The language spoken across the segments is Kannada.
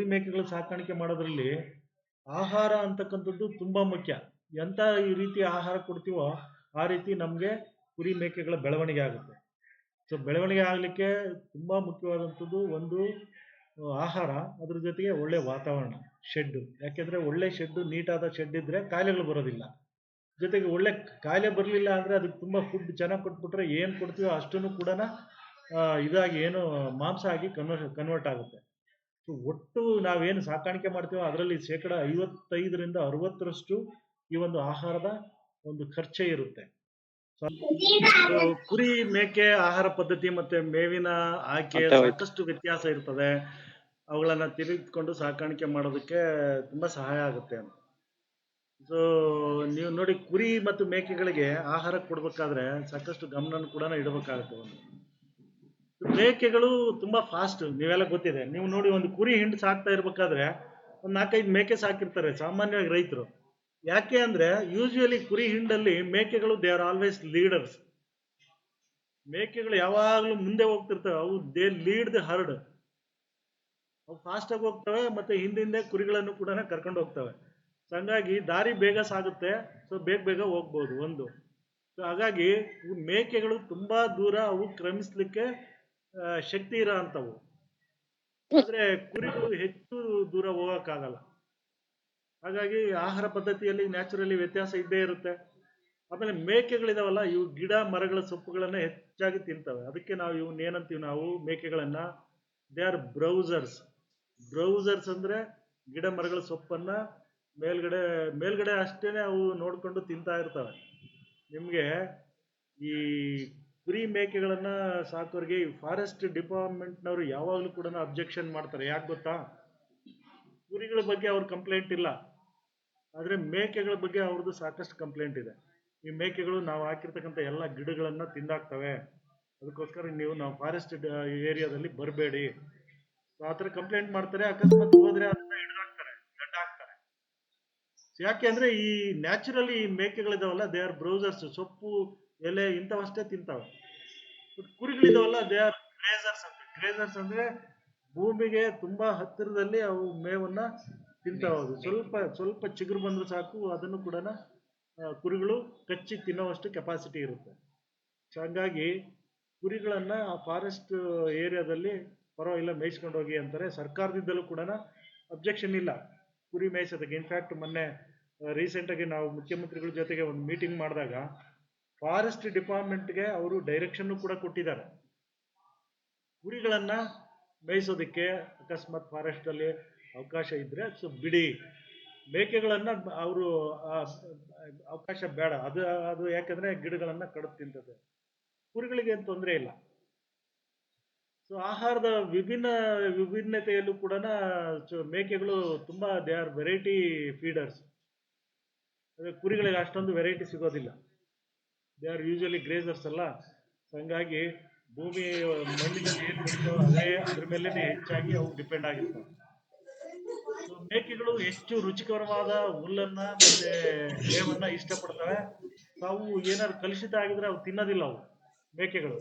ಕುರಿ ಮೇಕೆಗಳು ಸಾಕಾಣಿಕೆ ಮಾಡೋದ್ರಲ್ಲಿ ಆಹಾರ ಅಂತಕ್ಕಂಥದ್ದು ತುಂಬಾ ಮುಖ್ಯ. ಎಂತ ಈ ರೀತಿ ಆಹಾರ ಕೊಡ್ತೀವೋ ಆ ರೀತಿ ನಮಗೆ ಕುರಿ ಮೇಕೆಗಳ ಬೆಳವಣಿಗೆ ಆಗುತ್ತೆ. ಸೊ ಬೆಳವಣಿಗೆ ಆಗಲಿಕ್ಕೆ ತುಂಬಾ ಮುಖ್ಯವಾದಂಥದ್ದು ಒಂದು ಆಹಾರ. ಅದ್ರ ಜೊತೆಗೆ ಒಳ್ಳೆ ವಾತಾವರಣ ಶೆಡ್ಡು ಯಾಕೆಂದ್ರೆ ಒಳ್ಳೆ ಶೆಡ್ಡು ನೀಟಾದ ಶೆಡ್ ಇದ್ದರೆ ಕಾಯಿಲೆಗಳು ಬರೋದಿಲ್ಲ. ಜೊತೆಗೆ ಒಳ್ಳೆ ಕಾಯಿಲೆ ಬರಲಿಲ್ಲ ಅಂದ್ರೆ ಅದಕ್ಕೆ ತುಂಬಾ ಫುಡ್ ಚೆನ್ನಾಗಿ ಕೊಟ್ಬಿಟ್ರೆ ಏನು ಕೊಡ್ತೀವೋ ಅಷ್ಟನ್ನು ಕೂಡ ಇದಾಗಿ ಏನು ಮಾಂಸ ಆಗಿ ಕನ್ವರ್ಟ್ ಕನ್ವರ್ಟ್ ಆಗುತ್ತೆ. ಸೊ ಒಟ್ಟು ನಾವೇನು ಸಾಕಾಣಿಕೆ ಮಾಡ್ತೀವೋ ಅದರಲ್ಲಿ ಶೇಕಡ ಐವತ್ತೈದರಿಂದ ಅರವತ್ತರಷ್ಟು ಈ ಒಂದು ಆಹಾರದ ಒಂದು ಖರ್ಚೆ ಇರುತ್ತೆ. ಕುರಿ ಮೇಕೆ ಆಹಾರ ಪದ್ಧತಿ ಮತ್ತೆ ಮೇವಿನ ಆಯ್ಕೆ ಸಾಕಷ್ಟು ವ್ಯತ್ಯಾಸ ಇರ್ತದೆ. ಅವುಗಳನ್ನ ತಿಳಿದುಕೊಂಡು ಸಾಕಾಣಿಕೆ ಮಾಡೋದಕ್ಕೆ ತುಂಬಾ ಸಹಾಯ ಆಗುತ್ತೆ ಅಂತ. ಸೊ ನೀವು ನೋಡಿ ಕುರಿ ಮತ್ತು ಮೇಕೆಗಳಿಗೆ ಆಹಾರ ಕೊಡ್ಬೇಕಾದ್ರೆ ಸಾಕಷ್ಟು ಗಮನ ಕೂಡ ಇಡಬೇಕಾಗುತ್ತೆ ಒಂದು. ಮೇಕೆಗಳು ತುಂಬಾ ಫಾಸ್ಟ್ ನೀವೆಲ್ಲ ಗೊತ್ತಿದೆ. ನೀವು ನೋಡಿ ಒಂದು ಕುರಿ ಹಿಂಡು ಸಾಕ್ತಾ ಇರ್ಬೇಕಾದ್ರೆ ಒಂದು ನಾಲ್ಕೈದು ಮೇಕೆ ಸಾಕಿರ್ತಾರೆ ಸಾಮಾನ್ಯವಾಗಿ ರೈತರು. ಯಾಕೆ ಅಂದ್ರೆ ಯೂಶುವಲಿ ಕುರಿ ಹಿಂಡಲ್ಲಿ ಮೇಕೆಗಳು ದೇ ಆರ್ ಆಲ್ವೇಸ್ ಲೀಡರ್ಸ್ ಮೇಕೆಗಳು ಯಾವಾಗಲೂ ಮುಂದೆ ಹೋಗ್ತಿರ್ತವೆ, ಅವು ದೇ ಲೀಡ್ ದ ಹರ್ಡ್ ಅವು ಫಾಸ್ಟ್ ಆಗಿ ಹೋಗ್ತವೆ ಮತ್ತೆ ಹಿಂದಿಂದೆ ಕುರಿಗಳನ್ನು ಕೂಡ ಕರ್ಕೊಂಡು ಹೋಗ್ತವೆ. ಸೊ ಹಂಗಾಗಿ ದಾರಿ ಬೇಗ ಸಾಗುತ್ತೆ ಸೊ ಬೇಗ ಬೇಗ ಹೋಗ್ಬೋದು ಒಂದು. ಸೊ ಹಾಗಾಗಿ ಮೇಕೆಗಳು ತುಂಬಾ ದೂರ ಅವು ಕ್ರಮಿಸ್ಲಿಕ್ಕೆ ಶಕ್ತಿ ಇರೋ ಆದ್ರೆ ಕುರಿಗಳು ಹೆಚ್ಚು ದೂರ ಹೋಗಕ್ಕಾಗಲ್ಲ. ಹಾಗಾಗಿ ಆಹಾರ ಪದ್ಧತಿಯಲ್ಲಿ ನ್ಯಾಚುರಲಿ ವ್ಯತ್ಯಾಸ ಇದ್ದೇ ಇರುತ್ತೆ. ಆಮೇಲೆ ಮೇಕೆಗಳಿದಾವಲ್ಲ, ಇವು ಗಿಡ, ಮರಗಳ ಸೊಪ್ಪುಗಳನ್ನ ಹೆಚ್ಚಾಗಿ ತಿಂತವೆ. ಅದಕ್ಕೆ ನಾವು ಇವನ್ನ ಏನಂತೀವಿ ನಾವು? ಮೇಕೆಗಳನ್ನ, ದೇ ಆರ್ ಬ್ರೌಸರ್ಸ್. ಬ್ರೌಸರ್ಸ್ ಅಂದ್ರೆ ಗಿಡ, ಮರಗಳ ಸೊಪ್ಪನ್ನ ಮೇಲ್ಗಡೆ ಮೇಲ್ಗಡೆ ಅಷ್ಟೇನೆ ಅವು ನೋಡ್ಕೊಂಡು ತಿಂತಾ ಇರ್ತವೆ. ನಿಮ್ಗೆ ಈ ಮೇಕೆಗಳನ್ನ ಸಾಕೋರಿಗೆ ಫಾರೆಸ್ಟ್ ಡಿಪಾರ್ಟ್ಮೆಂಟ್ನವರು ಯಾವಾಗಲೂ ಕೂಡ ಅಬ್ಜೆಕ್ಷನ್ ಮಾಡ್ತಾರೆ. ಯಾಕೆ ಗೊತ್ತಾ? ಕುರಿಗಳ ಬಗ್ಗೆ ಅವ್ರ ಕಂಪ್ಲೇಂಟ್ ಇಲ್ಲ. ಆದ್ರೆ ಮೇಕೆಗಳ ಬಗ್ಗೆ ಅವ್ರದ್ದು ಸಾಕಷ್ಟು ಕಂಪ್ಲೇಂಟ್ ಇದೆ. ಈ ಮೇಕೆಗಳು ನಾವು ಹಾಕಿರ್ತಕ್ಕಂಥ ಎಲ್ಲ ಗಿಡಗಳನ್ನ ತಿಂದಾಕ್ತವೆ ಅದಕ್ಕೋಸ್ಕರ ನೀವು ನಾವು ಫಾರೆಸ್ಟ್ ಏರಿಯಾದಲ್ಲಿ ಬರಬೇಡಿ. ಆ ಥರ ಕಂಪ್ಲೇಂಟ್ ಮಾಡ್ತಾರೆ. ಅಕಸ್ಮಾತ್ ಹೋದ್ರೆ ಅದನ್ನ ಹಿಡಿದಾಕ್ತಾರೆ. ಗಡ್ಡ ಹಾಕ್ತಾರೆ. ಯಾಕೆ ಅಂದ್ರೆ ಈ ನ್ಯಾಚುರಲಿ ಮೇಕೆಗಳಿದಾವಲ್ಲ ದೇ ಆರ್ ಬ್ರೌಸರ್ಸ್ ಸೊಪ್ಪು, ಎಲೆ ಇಂಥವಷ್ಟೇ ತಿಂತಾವೆ. ಕುರಿಗಳಿದಾವಲ್ಲ ದೇ ಆರ್ ಗ್ರೇಸರ್ಸ್ ಅಂತ. ಗ್ರೇಸರ್ಸ್ ಅಂದ್ರೆ ಭೂಮಿಗೆ ತುಂಬಾ ಹತ್ತಿರದಲ್ಲಿ ಅವು ಮೇವನ್ನ ತಿಂತಾ ಸ್ವಲ್ಪ ಸ್ವಲ್ಪ ಚಿಗುರು ಬಂದ್ರು ಸಾಕು, ಅದನ್ನು ಕೂಡ ಕುರಿಗಳು ಕಚ್ಚಿ ತಿನ್ನೋವಷ್ಟು ಕೆಪಾಸಿಟಿ ಇರುತ್ತೆ. ಸೊ ಹಂಗಾಗಿ ಕುರಿಗಳನ್ನ ಆ ಫಾರೆಸ್ಟ್ ಏರಿಯಾದಲ್ಲಿ ಪರವಾಗಿಲ್ಲ ಮೇಯಿಸ್ಕೊಂಡು ಹೋಗಿ ಅಂತಾರೆ. ಸರ್ಕಾರದಿಂದಲೂ ಕೂಡ ಅಬ್ಜೆಕ್ಷನ್ ಇಲ್ಲ ಕುರಿ ಮೇಯಿಸೋದಕ್ಕೆ. ಇನ್ಫ್ಯಾಕ್ಟ್ ಮೊನ್ನೆ ರೀಸೆಂಟಾಗಿ ನಾವು ಮುಖ್ಯಮಂತ್ರಿಗಳ ಜೊತೆಗೆ ಒಂದು ಮೀಟಿಂಗ್ ಮಾಡಿದಾಗ ಫಾರೆಸ್ಟ್ ಡಿಪಾರ್ಟ್ಮೆಂಟ್ಗೆ ಅವರು ಡೈರೆಕ್ಷನ್ ಕೂಡ ಕೊಟ್ಟಿದ್ದಾರೆ. ಕುರಿಗಳನ್ನು ಮೇಯಿಸೋದಕ್ಕೆ ಅಕಸ್ಮಾತ್ ಫಾರೆಸ್ಟ್ ಅಲ್ಲಿ ಅವಕಾಶ ಇದ್ರೆ ಸೊ ಬಿಡಿ. ಮೇಕೆಗಳನ್ನು ಅವರು ಅವಕಾಶ ಬೇಡ. ಅದು ಅದು ಯಾಕಂದ್ರೆ ಗಿಡಗಳನ್ನು ಕಡಿದು ತಿಂತದೆ. ಕುರಿಗಳಿಗೆ ಏನು ತೊಂದರೆ ಇಲ್ಲ. ಸೊ ಆಹಾರದ ವಿಭಿನ್ನ, ವಿಭಿನ್ನತೆಯಲ್ಲೂ ಕೂಡ ಮೇಕೆಗಳು ತುಂಬಾ ದೇ ಆರ್ ವೆರೈಟಿ ಫೀಡರ್ಸ್ ಕುರಿಗಳಿಗೆ ಅಷ್ಟೊಂದು ವೆರೈಟಿ ಸಿಗೋದಿಲ್ಲ. ದೇ ಆರ್ ಯೂಶಲಿ ಗ್ರೇಸರ್ಸ್ ಅಲ್ಲ. ಹಂಗಾಗಿ ಭೂಮಿ ಮಣ್ಣಿನಲ್ಲಿ ಏನು ಬಿಟ್ಟು ಅದೇ ಅದ್ರ ಮೇಲೆನೆ ಹೆಚ್ಚಾಗಿ ಅವು ಡಿಪೆಂಡ್ ಆಗಿರ್ತವೆ. ಮೇಕೆಗಳು ಹೆಚ್ಚು ರುಚಿಕರವಾದ ಹುಲ್ಲನ್ನ ಮತ್ತೆ ಮೇವನ್ನ ಇಷ್ಟಪಡ್ತವೆ? ನಾವು ಏನಾದ್ರು ಕಲುಷಿತ ಆಗಿದ್ರೆ ಅವು ತಿನ್ನೋದಿಲ್ಲ ಅವು, ಮೇಕೆಗಳು.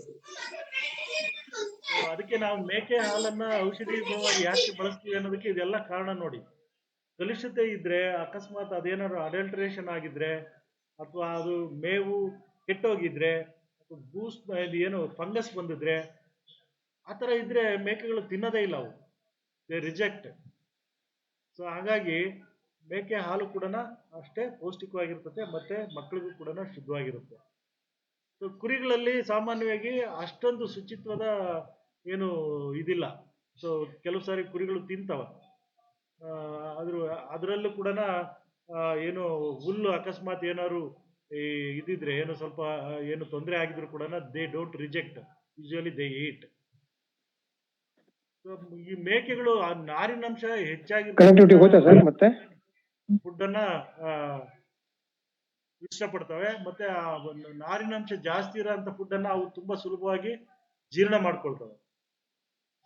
ಅದಕ್ಕೆ ನಾವು ಮೇಕೆ ಹಾಲನ್ನ ಔಷಧಿ ಯಾಕೆ ಬಳಸ್ತೀವಿ ಅನ್ನೋದಕ್ಕೆ ಇದೆಲ್ಲ ಕಾರಣ ನೋಡಿ. ಕಲುಷಿತ ಇದ್ರೆ, ಅಕಸ್ಮಾತ್ ಅದೇನಾದ್ರು ಅಡಲ್ಟ್ರೇಷನ್ ಆಗಿದ್ರೆ, ಅಥವಾ ಅದು ಮೇವು ಕೆಟ್ಟೋಗಿದ್ರೆ ಬೂಸ್ಟ್ ಏನು ಫಂಗಸ್ ಬಂದಿದ್ರೆ, ಆ ಥರ ಇದ್ರೆ ಮೇಕೆಗಳು ತಿನ್ನೋದೇ ಇಲ್ಲ ಅವು ದೇ ರಿಜೆಕ್ಟ್ ಸೊ ಹಾಗಾಗಿ ಮೇಕೆ ಹಾಲು ಕೂಡ ಅಷ್ಟೇ ಪೌಷ್ಟಿಕವಾಗಿರ್ತದೆ, ಮತ್ತೆ ಮಕ್ಕಳಿಗೂ ಕೂಡ ಶುದ್ಧವಾಗಿರುತ್ತೆ. ಸೊ ಕುರಿಗಳಲ್ಲಿ ಸಾಮಾನ್ಯವಾಗಿ ಅಷ್ಟೊಂದು ಶುಚಿತ್ವದ ಏನು ಇದಿಲ್ಲ. ಸೊ ಕೆಲವು ಸಾರಿ ಕುರಿಗಳು ತಿಂತವ. ಅದ್ರ ಅದರಲ್ಲೂ ಕೂಡ ಏನು ಹುಲ್ಲು ಅಕಸ್ಮಾತ್ ಏನಾದ್ರು ಈ ಇದಿದ್ರೆ ಏನು ಸ್ವಲ್ಪ ಏನು ತೊಂದರೆ ಆಗಿದ್ರು ಕೂಡ they don't reject usually they eat ಈ ಮೇಕೆಗಳು ಆ ನಾರಿನಂಶ ಹೆಚ್ಚಾಗಿ ಮತ್ತೆ? ಫುಡ್ ಅನ್ನ ಇಷ್ಟಪಡ್ತವೆ. ಮತ್ತೆ ಆ ನಾರಿನಂಶ ಜಾಸ್ತಿ ಇರೋಂಥ ಫುಡ್ ಅನ್ನ ಅವು ತುಂಬಾ ಸುಲಭವಾಗಿ ಜೀರ್ಣ ಮಾಡ್ಕೊಳ್ತವೆ.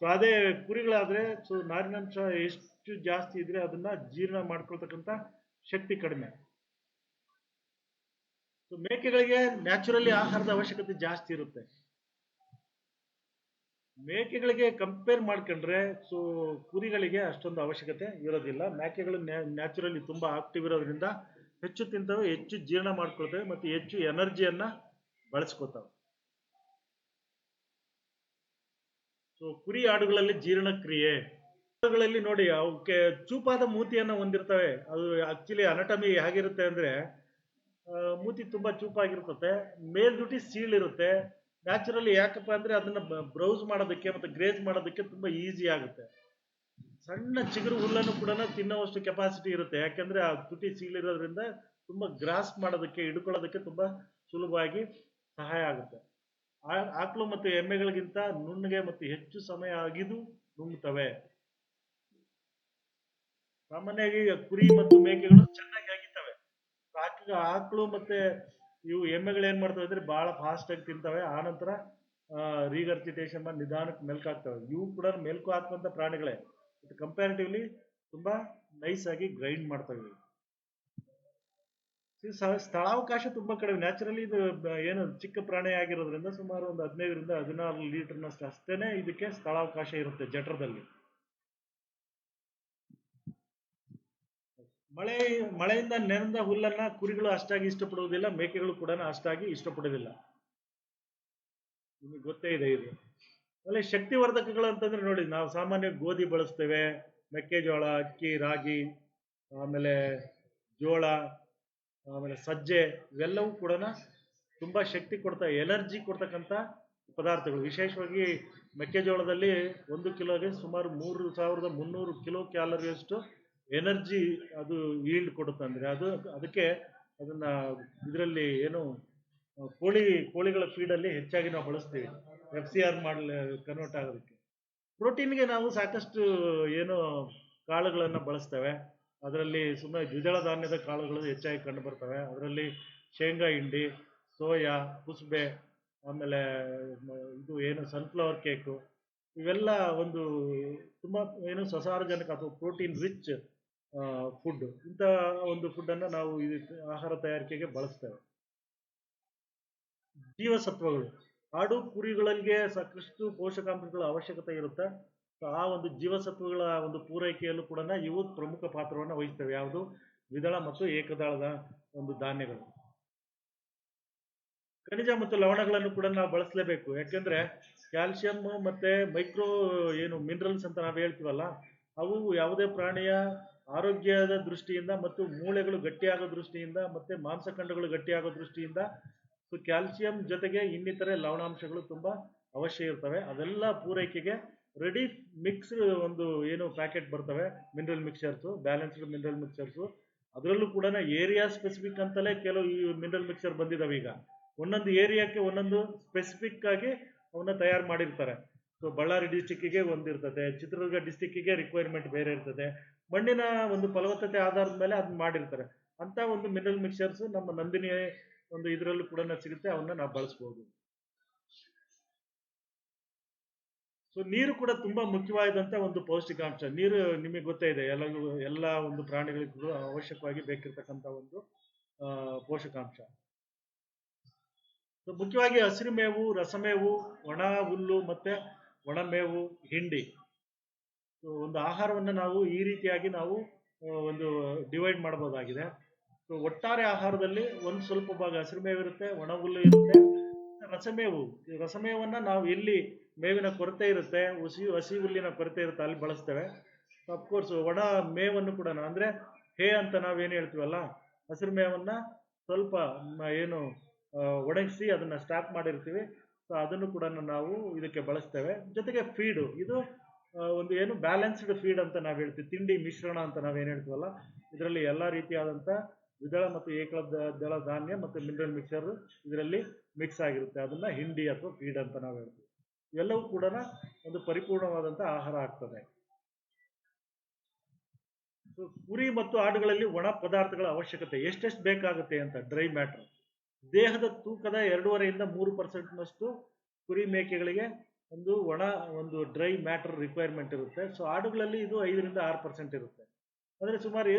ಸೊ ಅದೇ ಕುರಿಗಳಾದ್ರೆ ಸೊ ನಾರಿನಂಶ ಎಷ್ಟು ಜಾಸ್ತಿ ಇದ್ರೆ ಅದನ್ನ ಜೀರ್ಣ ಮಾಡ್ಕೊಳ್ತಕ್ಕಂಥ ಶಕ್ತಿ ಕಡಿಮೆ. ಸೊ ಮೇಕೆಗಳಿಗೆ ನ್ಯಾಚುರಲಿ ಆಹಾರದ ಅವಶ್ಯಕತೆ ಜಾಸ್ತಿ ಇರುತ್ತೆ. ಮೇಕೆಗಳಿಗೆ ಕಂಪೇರ್ ಮಾಡ್ಕೊಂಡ್ರೆ ಸೊ ಕುರಿಗಳಿಗೆ ಅಷ್ಟೊಂದು ಅವಶ್ಯಕತೆ ಇರೋದಿಲ್ಲ. ಮೇಕೆಗಳು ನ್ಯಾಚುರಲಿ ತುಂಬಾ ಆಕ್ಟಿವ್ ಇರೋದ್ರಿಂದ ಹೆಚ್ಚು ತಿಂತವೆ, ಹೆಚ್ಚು ಜೀರ್ಣ ಮಾಡ್ಕೊಳ್ತವೆ, ಮತ್ತು ಹೆಚ್ಚು ಎನರ್ಜಿಯನ್ನ ಬಳಸ್ಕೊತಾವೆ. ಸೊ ಕುರಿ ಆಡುಗಳಲ್ಲಿ ಜೀರ್ಣಕ್ರಿಯೆ. ಆಡುಗಳಲ್ಲಿ ನೋಡಿ, ಅವಕ್ಕೆ ಚೂಪಾದ ಮೂತಿಯನ್ನ ಹೊಂದಿರ್ತವೆ. ಅದು ಆಕ್ಚುಲಿ ಅನಟಮಿ ಹೇಗಿರುತ್ತೆ ಅಂದ್ರೆ ಮೂತಿ ತುಂಬಾ ಚೂಪಾಗಿರ್ತತೆ ಮೇಲ್ದುಟಿ ಸೀಳಿರುತ್ತೆ. ನ್ಯಾಚುರಲಿ ಯಾಕಪ್ಪ ಅಂದ್ರೆ ಅದನ್ನ ಬ್ರೌಸ್ ಮಾಡೋದಕ್ಕೆ ಮತ್ತೆ ಗ್ರೇಜ್ ಮಾಡೋದಕ್ಕೆ ತುಂಬಾ ಈಸಿ ಆಗುತ್ತೆ. ಸಣ್ಣ ಚಿಗುರು ಹುಲ್ಲನ್ನು ಕೂಡ ತಿನ್ನುವಷ್ಟು ಕೆಪಾಸಿಟಿ ಇರುತ್ತೆ. ಯಾಕಂದ್ರೆ ಆ ತುಟಿ ಸೀಳಿರೋದ್ರಿಂದ ತುಂಬಾ ಗ್ರಾಸ್ ಮಾಡೋದಕ್ಕೆ, ಹಿಡ್ಕೊಳ್ಳೋದಕ್ಕೆ ತುಂಬಾ ಸುಲಭವಾಗಿ ಸಹಾಯ ಆಗುತ್ತೆ. ಆಕಳು ಮತ್ತು ಎಮ್ಮೆಗಳಿಗಿಂತ ನುಣ್ಣಗೆ ಮತ್ತು ಹೆಚ್ಚು ಸಮಯ ಆಗಿದು ನುಂಗ್ತವೆ ಸಾಮಾನ್ಯವಾಗಿ ಕುರಿ ಮತ್ತು ಮೇಕೆಗಳು ಚೆನ್ನಾಗಿ ಆಕಳು ಮತ್ತೆ ಇವು ಎಮ್ಮೆಗಳು ಏನು ಮಾಡ್ತವೆ ಅಂದ್ರೆ ಬಹಳ ಫಾಸ್ಟ್ ಆಗಿ ತಿಂತವೆ. ಆನಂತರ ರೀಗರ್ಜಿಟೇಷನ್ ಮಾಡಿ ನಿಧಾನಕ್ಕೆ ಮೆಲ್ಕಾಗ್ತವೆ ಇವು ಕೂಡ ಮೆಲ್ಕು ಹಾಕುವಂಥ ಪ್ರಾಣಿಗಳೇ. ಕಂಪ್ಯಾರಿಟಿವ್ಲಿ ತುಂಬಾ ನೈಸ್ ಆಗಿ ಗ್ರೈಂಡ್ ಮಾಡ್ತವೆ ಸ್ಥಳಾವಕಾಶ ತುಂಬಾ ಕಡಿಮೆ. ನ್ಯಾಚುರಲಿ ಇದು ಏನು ಚಿಕ್ಕ ಪ್ರಾಣಿ ಆಗಿರೋದ್ರಿಂದ ಸುಮಾರು ಒಂದು ಹದಿನೈದರಿಂದ ಹದಿನಾರು ಲೀಟರ್ನಷ್ಟು ಅಷ್ಟೇನೆ ಇದಕ್ಕೆ ಸ್ಥಳಾವಕಾಶ ಇರುತ್ತೆ ಜಠರದಲ್ಲಿ. ಮಳೆ, ಮಳೆಯಿಂದ ನೆನೆದ ಹುಲ್ಲನ್ನ ಕುರಿಗಳು ಅಷ್ಟಾಗಿ ಇಷ್ಟಪಡುವುದಿಲ್ಲ, ಮೇಕೆಗಳು ಕೂಡ ಅಷ್ಟಾಗಿ ಇಷ್ಟಪಡುವುದಿಲ್ಲ. ನಿಮಗೆ ಗೊತ್ತೇ ಇದೆ ಇದು. ಆಮೇಲೆ ಶಕ್ತಿವರ್ಧಕಗಳು ಅಂತಂದ್ರೆ ನೋಡಿ, ನಾವು ಸಾಮಾನ್ಯ ಗೋಧಿ ಬಳಸ್ತೇವೆ, ಮೆಕ್ಕೆಜೋಳ, ಅಕ್ಕಿ, ರಾಗಿ, ಆಮೇಲೆ ಜೋಳ, ಆಮೇಲೆ ಸಜ್ಜೆ, ಇವೆಲ್ಲವೂ ಕೂಡ ತುಂಬಾ ಶಕ್ತಿ ಕೊಡ್ತಾ, ಎನರ್ಜಿ ಕೊಡ್ತಕ್ಕಂಥ ಪದಾರ್ಥಗಳು. ವಿಶೇಷವಾಗಿ ಮೆಕ್ಕೆಜೋಳದಲ್ಲಿ ಒಂದು ಕಿಲೋಗೆ ಸುಮಾರು ಮೂರು ಸಾವಿರದ ಮುನ್ನೂರು ಕಿಲೋ ಕ್ಯಾಲರಿಯಷ್ಟು ಎನರ್ಜಿ ಅದು ಈಲ್ಡ್ ಕೊಡುತ್ತೆ ಅಂದ್ರೆ ಅದು, ಅದಕ್ಕೆ ಅದನ್ನ ಇದರಲ್ಲಿ ಏನು, ಕೋಳಿ, ಕೋಳಿಗಳ ಫೀಡಲ್ಲಿ ಹೆಚ್ಚಾಗಿ ನಾವು ಬಳಸ್ತೀವಿ. ಎಫ್ ಸಿ ಆರ್ ಮಾಡಲ್ ಕನ್ವರ್ಟ್ ಆಗೋದಕ್ಕೆ. ಪ್ರೋಟೀನ್ಗೆ ನಾವು ಸಾಕಷ್ಟು ಏನು ಕಾಳುಗಳನ್ನು ಬಳಸ್ತೇವೆ. ಅದರಲ್ಲಿ ಸುಮ್ಮನೆ ದ್ವಿದಳ ಧಾನ್ಯದ ಕಾಳುಗಳು ಹೆಚ್ಚಾಗಿ ಕಂಡು ಬರ್ತವೆ. ಅದರಲ್ಲಿ ಶೇಂಗಾ ಹಿಂಡಿ, ಸೋಯಾ, ಕುಸುಬೆ, ಆಮೇಲೆ ಇದು ಏನು ಸನ್ಫ್ಲವರ್ ಕೇಕು ಇವೆಲ್ಲ ಒಂದು ತುಂಬ ಏನು ಸಸಾರಜನಕ ಅಥವಾ ಪ್ರೋಟೀನ್ ರಿಚ್ ಫುಡ್ ಇಂಥ ಒಂದು ಫುಡ್ಡನ್ನು ನಾವು ಇದು ಆಹಾರ ತಯಾರಿಕೆಗೆ ಬಳಸ್ತೇವೆ. ಜೀವಸತ್ವಗಳು. ಆಡು ಕುರಿಗಳಿಗೆ ಸಾಕಷ್ಟು ಪೋಷಕಾಂಶಗಳ ಅವಶ್ಯಕತೆ ಇರುತ್ತೆ. ಆ ಒಂದು ಜೀವಸತ್ವಗಳ ಒಂದು ಪೂರೈಕೆಯಲ್ಲೂ ಕೂಡ ಇವು ಪ್ರಮುಖ ಪಾತ್ರವನ್ನು ವಹಿಸ್ತವೆ. ಯಾವುದು? ದ್ವಿದಳ ಮತ್ತು ಏಕದಳದ ಒಂದು ಧಾನ್ಯಗಳು. ಖನಿಜ ಮತ್ತು ಲವಣಗಳನ್ನು ಕೂಡ ನಾವು ಬಳಸಲೇಬೇಕು. ಯಾಕೆಂದ್ರೆ ಕ್ಯಾಲ್ಸಿಯಂ ಮತ್ತೆ ಮೈಕ್ರೋ ಏನು ಮಿನರಲ್ಸ್ ಅಂತ ನಾವು ಹೇಳ್ತೀವಲ್ಲ, ಅವು ಯಾವುದೇ ಪ್ರಾಣಿಯ ಆರೋಗ್ಯದ ದೃಷ್ಟಿಯಿಂದ ಮತ್ತು ಮೂಳೆಗಳು ಗಟ್ಟಿಯಾಗೋ ದೃಷ್ಟಿಯಿಂದ ಮತ್ತೆ ಮಾಂಸಖಂಡಗಳು ಗಟ್ಟಿಯಾಗೋ ದೃಷ್ಟಿಯಿಂದ ಸೊ ಕ್ಯಾಲ್ಸಿಯಂ ಜೊತೆಗೆ ಇನ್ನಿತರೆ ಲವಣಾಂಶಗಳು ತುಂಬಾ ಅವಶ್ಯ ಇರ್ತವೆ. ಅದೆಲ್ಲ ಪೂರೈಕೆಗೆ ರೆಡಿ ಮಿಕ್ಸ್ ಒಂದು ಏನು ಪ್ಯಾಕೆಟ್ ಬರ್ತವೆ mineral mixers balanced mineral mixers ಅದರಲ್ಲೂ ಕೂಡ ಏರಿಯಾ ಸ್ಪೆಸಿಫಿಕ್ ಅಂತಲೇ ಕೆಲವು ಈ ಮಿನರಲ್ ಮಿಕ್ಸರ್ ಬಂದಿದ್ದಾವೆ ಈಗ. ಒಂದೊಂದು ಏರಿಯಾಕ್ಕೆ ಒಂದೊಂದು ಸ್ಪೆಸಿಫಿಕ್ ಆಗಿ ಅವನ್ನ ತಯಾರು ಮಾಡಿರ್ತಾರೆ. ಸೊ ಬಳ್ಳಾರಿ ಡಿಸ್ಟಿಕ್ಕಿಗೆ ಒಂದಿರ್ತದೆ ಚಿತ್ರದುರ್ಗ ಡಿಸ್ಟಿಕ್ಕಿಗೆ ರಿಕ್ವೈರ್ಮೆಂಟ್ ಬೇರೆ ಇರ್ತದೆ. ಮಣ್ಣಿನ ಒಂದು ಫಲವತ್ತತೆ ಆಧಾರದ ಮೇಲೆ ಅದನ್ನ ಮಾಡಿರ್ತಾರೆ. ಅಂತ ಒಂದು ಮಿನರಲ್ ಮಿಕ್ಸರ್ಸ್ ನಮ್ಮ ನಂದಿನಿ ಒಂದು ಇದರಲ್ಲೂ ಕೂಡ ಸಿಗುತ್ತೆ, ಅವನ್ನ ನಾವು ಬಳಸ್ಬೋದು. ಸೊ ನೀರು ಕೂಡ ತುಂಬಾ ಮುಖ್ಯವಾದಂತ ಒಂದು ಪೌಷ್ಟಿಕಾಂಶ. ನೀರು ನಿಮಗೆ ಗೊತ್ತೇ ಇದೆ ಎಲ್ಲ ಎಲ್ಲ ಒಂದು ಪ್ರಾಣಿಗಳಿಗೂ ಅವಶ್ಯಕವಾಗಿ ಬೇಕಿರ್ತಕ್ಕಂಥ ಒಂದು ಪೋಷಕಾಂಶ. ಸೊ ಮುಖ್ಯವಾಗಿ ಹಸಿರು ಮೇವು, ರಸಮೇವು, ಒಣ ಹುಲ್ಲು ಮತ್ತೆ ಒಣಮೇವು ಹಿಂಡಿ. ಒಂದು ಆಹಾರವನ್ನು ನಾವು ಈ ರೀತಿಯಾಗಿ ನಾವು ಒಂದು ಡಿವೈಡ್ ಮಾಡಬಹುದಾಗಿದೆ ಸೊ ಒಟ್ಟಾರೆ ಆಹಾರದಲ್ಲಿ ಒಂದು ಸ್ವಲ್ಪ ಭಾಗ ಹಸಿರು ಮೇವಿರುತ್ತೆ ಇರುತ್ತೆ ಒಣ ಇರುತ್ತೆ, ರಸಮೇವು. ರಸಮೇವನ್ನ ನಾವು ಎಲ್ಲಿ ಮೇವಿನ ಕೊರತೆ ಇರುತ್ತೆ, ಹಸಿ ಹಸಿ ಹುಲ್ಲಿನ ಕೊರತೆ ಇರುತ್ತೆ ಅಲ್ಲಿ ಬಳಸ್ತೇವೆ. ಅಫ್ಕೋರ್ಸ್ ಒಣ ಮೇವನ್ನು ಕೂಡ ಅಂದ್ರೆ ಹೇ ಅಂತ ನಾವೇನು ಹೇಳ್ತೀವಲ್ಲ ಹಸಿರು ಮೇವನ್ನ ಸ್ವಲ್ಪ ಏನು ಒಣಗಿಸಿ ಅದನ್ನ ಸ್ಟಾಕ್ ಮಾಡಿರ್ತೀವಿ. ಸೊ ಅದನ್ನು ಕೂಡ ನಾವು ಇದಕ್ಕೆ ಬಳಸ್ತೇವೆ. ಜೊತೆಗೆ ಫೀಡು ಇದು ಒಂದು ಏನು ಬ್ಯಾಲೆನ್ಸ್ಡ್ ಫೀಡ್ ಅಂತ ನಾವು ಹೇಳ್ತೀವಿ. ತಿಂಡಿ ಮಿಶ್ರಣ ಅಂತ ನಾವೇನು ಹೇಳ್ತೀವಲ್ಲ, ಇದರಲ್ಲಿ ಎಲ್ಲ ರೀತಿಯಾದಂಥ ದ್ವಿದಳ ಮತ್ತು ಏಕಳ ದಳ ಧಾನ್ಯ ಮತ್ತು ಮಿನರಲ್ ಮಿಕ್ಸರ್ ಇದರಲ್ಲಿ ಮಿಕ್ಸ್ ಆಗಿರುತ್ತೆ. ಅದನ್ನ ಹಿಂಡಿ ಅಥವಾ ಫೀಡ್ ಅಂತ ನಾವು ಹೇಳ್ತೀವಿ. ಇವೆಲ್ಲವೂ ಕೂಡ ಒಂದು ಪರಿಪೂರ್ಣವಾದಂಥ ಆಹಾರ ಆಗ್ತದೆ. ಕುರಿ ಮತ್ತು ಆಡುಗಳಲ್ಲಿ ಒಣ ಪದಾರ್ಥಗಳ ಅವಶ್ಯಕತೆ ಎಷ್ಟೆಷ್ಟು ಬೇಕಾಗುತ್ತೆ ಅಂತ ಡ್ರೈ ಮ್ಯಾಟರ್ ದೇಹದ ತೂಕದ ಎರಡೂವರೆಯಿಂದ ಮೂರು ಪರ್ಸೆಂಟ್ನಷ್ಟು ಕುರಿ ಮೇಕೆಗಳಿಗೆ ಒಂದು ಒಣ, ಒಂದು ಡ್ರೈ ಮ್ಯಾಟರ್ ರಿಕ್ವೈರ್ಮೆಂಟ್ ಇರುತ್ತೆ. ಸೊ ಆಡುಗಳಲ್ಲಿ ಇದು ಐದರಿಂದ ಆರು ಪರ್ಸೆಂಟ್ ಇರುತ್ತೆ. ಅಂದರೆ ಸುಮಾರು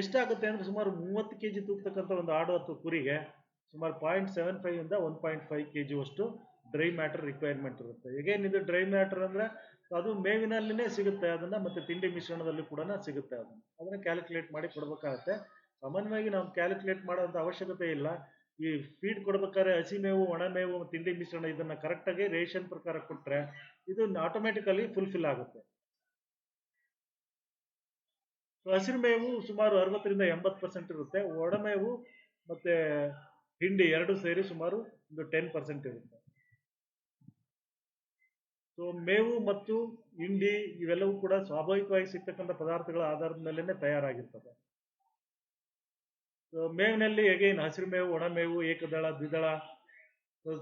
ಎಷ್ಟಾಗುತ್ತೆ ಅಂದರೆ ಸುಮಾರು ಮೂವತ್ತು ಕೆ ಜಿ ತೂಗ್ತಕ್ಕಂಥ ಒಂದು ಆಡು ಅಥವಾ ಕುರಿಗೆ ಸುಮಾರು ಪಾಯಿಂಟ್ ಸೆವೆನ್ ಫೈವ್ ಇಂದ one point five K G ಅಷ್ಟು ಡ್ರೈ ಮ್ಯಾಟರ್ ರಿಕ್ವೈರ್ಮೆಂಟ್ ಇರುತ್ತೆ. ಎಗೇನ್ ಇದು ಡ್ರೈ ಮ್ಯಾಟರ್ ಅಂದರೆ ಅದು ಮೇವಿನಲ್ಲಿನೇ ಸಿಗುತ್ತೆ ಅದನ್ನು ಮತ್ತು ತಿಂಡಿ ಮಿಶ್ರಣದಲ್ಲಿ ಕೂಡ ಸಿಗುತ್ತೆ ಅದನ್ನು. ಅದನ್ನು ಕ್ಯಾಲ್ಕುಲೇಟ್ ಮಾಡಿ ಕೊಡಬೇಕಾಗತ್ತೆ. ಸಾಮಾನ್ಯವಾಗಿ ನಾವು ಕ್ಯಾಲ್ಕುಲೇಟ್ ಮಾಡೋಂಥ ಅವಶ್ಯಕತೆ ಇಲ್ಲ. ಈ ಫೀಡ್ ಕೊಡ್ಬೇಕಾದ್ರೆ ಹಸಿ ಮೇವು, ಒಣ ಮೇವು, ತಿಂಡಿ ಮಿಶ್ರಣ ಇದನ್ನು ಕರೆಕ್ಟಾಗಿ ರೇಷನ್ ಪ್ರಕಾರ ಕೊಟ್ಟರೆ ಇದು ಆಟೋಮೆಟಿಕಲಿ ಫುಲ್ಫಿಲ್ ಆಗುತ್ತೆ. ಹಸಿರು ಮೇವು ಸುಮಾರು ಅರವತ್ತರಿಂದ ಎಂಬತ್ತು ಪರ್ಸೆಂಟ್ ಇರುತ್ತೆ. ಒಣಮೇವು ಮತ್ತು ಹಿಂಡಿ ಎರಡು ಸೇರಿ ಸುಮಾರು ಒಂದು ಟೆನ್ ಪರ್ಸೆಂಟ್ ಇರುತ್ತೆ. ಸೊ ಮೇವು ಮತ್ತು ಹಿಂಡಿ ಇವೆಲ್ಲವೂ ಕೂಡ ಸ್ವಾಭಾವಿಕವಾಗಿ ಸಿಗ್ತಕ್ಕಂಥ ಪದಾರ್ಥಗಳ ಆಧಾರದ ಮೇಲೆ ತಯಾರಾಗಿರ್ತದೆ. ಮೇವಿನಲ್ಲಿ ಹೇಗೇನು ಹಸಿರು ಮೇವು ಒಣ ಮೇವು ಏಕದಳ ದ್ವಿದಳ?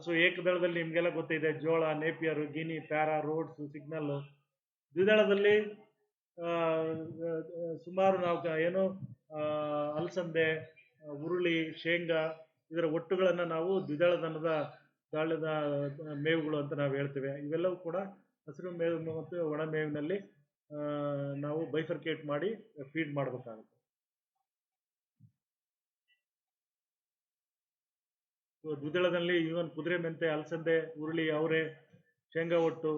ಸೊ ಏಕದಳದಲ್ಲಿ ನಿಮಗೆಲ್ಲ ಗೊತ್ತಿದೆ ಜೋಳ Napier guinea para Rhodes signal ದ್ವಿದಳದಲ್ಲಿ ಸುಮಾರು ನಾವು ಏನು ಅಲಸಂದೆ ಆ, ಹುರುಳಿ ಶೇಂಗಾ ಇದರ ಒಟ್ಟುಗಳನ್ನು ನಾವು ದ್ವಿದಳ ದನದ ದಾಳದ ಮೇವುಗಳು ಅಂತ ನಾವು ಹೇಳ್ತೇವೆ. ಇವೆಲ್ಲವೂ ಕೂಡ ಹಸಿರು ಮೇವು ಮತ್ತು ಒಣ ಮೇವಿನಲ್ಲಿ ನಾವು ಬೈಫರ್ಕೇಟ್ ಮಾಡಿ ಫೀಡ್ ಮಾಡಬೇಕಾಗುತ್ತೆ ಸೊ ದ್ವಿದಳದಲ್ಲಿ ಈವನ್ ಕುದುರೆ ಮೆಂತೆ ಅಲಸಂದೆ ಹುರುಳಿ ಅವರೆ ಶೇಂಗಾ ಒಟ್ಟು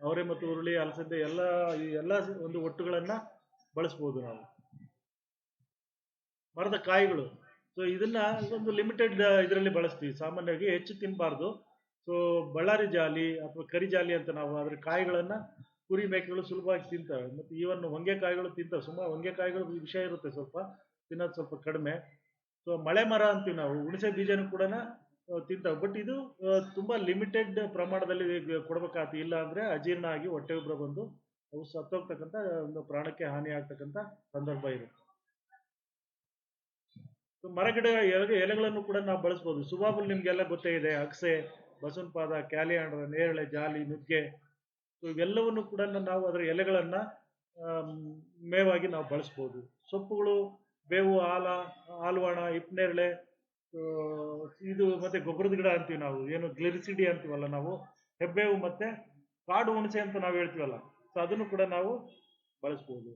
ಅವರೆ ಮತ್ತು ಹುರುಳಿ ಅಲಸಂದೆ ಎಲ್ಲ ಈ ಎಲ್ಲ ಒಂದು ಒಟ್ಟುಗಳನ್ನು ಬಳಸ್ಬೋದು ನಾವು ಮರದ ಕಾಯಿಗಳು ಸೊ ಇದನ್ನ ಒಂದು ಲಿಮಿಟೆಡ್ ಇದರಲ್ಲಿ ಬಳಸ್ತೀವಿ ಸಾಮಾನ್ಯವಾಗಿ ಹೆಚ್ಚು ತಿನ್ನಬಾರ್ದು ಸೊ ಬಳ್ಳಾರಿ ಜಾಲಿ ಅಥವಾ ಕರಿ ಜಾಲಿ ಅಂತ ನಾವು ಅದ್ರ ಕಾಯಿಗಳನ್ನು ಕುರಿ ಮೇಕೆಗಳು ಸುಲಭವಾಗಿ ತಿಂತವೆ ಮತ್ತು ಈವನ್ ಹೊಂಗೆಕಾಯಿಗಳು ತಿಂತವೆ ಸುಮಾರು ಹೊಂಗೆಕಾಯಿಗಳು ವಿಷಯ ಇರುತ್ತೆ ಸ್ವಲ್ಪ ತಿನ್ನೋದು ಸ್ವಲ್ಪ ಕಡಿಮೆ ಸೊ ಮಳೆ ಮರ ಅಂತೀವಿ ನಾವು. ಹುಣಸೆ ಬೀಜನೂ ಕೂಡ ತಿಂತಾವೆ. ಬಟ್ ಇದು ತುಂಬಾ ಲಿಮಿಟೆಡ್ ಪ್ರಮಾಣದಲ್ಲಿ ಕೊಡಬೇಕಾಗ್ತಿ ಇಲ್ಲ ಅಂದ್ರೆ ಅಜೀರ್ಣ ಆಗಿ ಹೊಟ್ಟೆ ಉಬ್ಬರ ಬಂದು ಅವು ಸತ್ತೋಗ್ತಕ್ಕಂಥ ಒಂದು ಪ್ರಾಣಕ್ಕೆ ಹಾನಿ ಆಗ್ತಕ್ಕಂಥ ಸಂದರ್ಭ ಇರುತ್ತೆ. ಮರಗಿಡ ಎಲೆ, ಎಲೆಗಳನ್ನು ಕೂಡ ನಾವು ಬಳಸ್ಬೋದು. ಸುಭಾಬುಲ್ ನಿಮಗೆಲ್ಲ ಗೊತ್ತೇ ಇದೆ. ಅಕ್ಸೆ, ಬಸವನಪಾದ, ಕ್ಯಾಲಿಯಾಂಡ್ರ, ನೇರಳೆ, ಜಾಲಿ, ನುಗ್ಗೆ. ಸೊ ಇವೆಲ್ಲವನ್ನು ಕೂಡ ನಾವು ಅದರ ಎಲೆಗಳನ್ನು ಮೇವಾಗಿ ನಾವು ಬಳಸ್ಬೋದು. ಸೊಪ್ಪುಗಳು ಬೇವು ಆಲ ಆಲ್ವಾಣ, ಹಿಪ್ನೇರಳೆ ಇದು ಮತ್ತೆ ಗೊಬ್ಬರದ ಗಿಡ ಅಂತೀವಿ ನಾವು. ಏನು ಗ್ಲಿರಿಸಿಡಿ ಅಂತೀವಲ್ಲ ನಾವು. ಹೆಬ್ಬೇವು ಮತ್ತೆ ಕಾಡು ಹುಣಸೆ ಅಂತ ನಾವು ಹೇಳ್ತೀವಲ್ಲ. ಸೊ ಅದನ್ನು ಕೂಡ ನಾವು ಬಳಸ್ಬೋದು.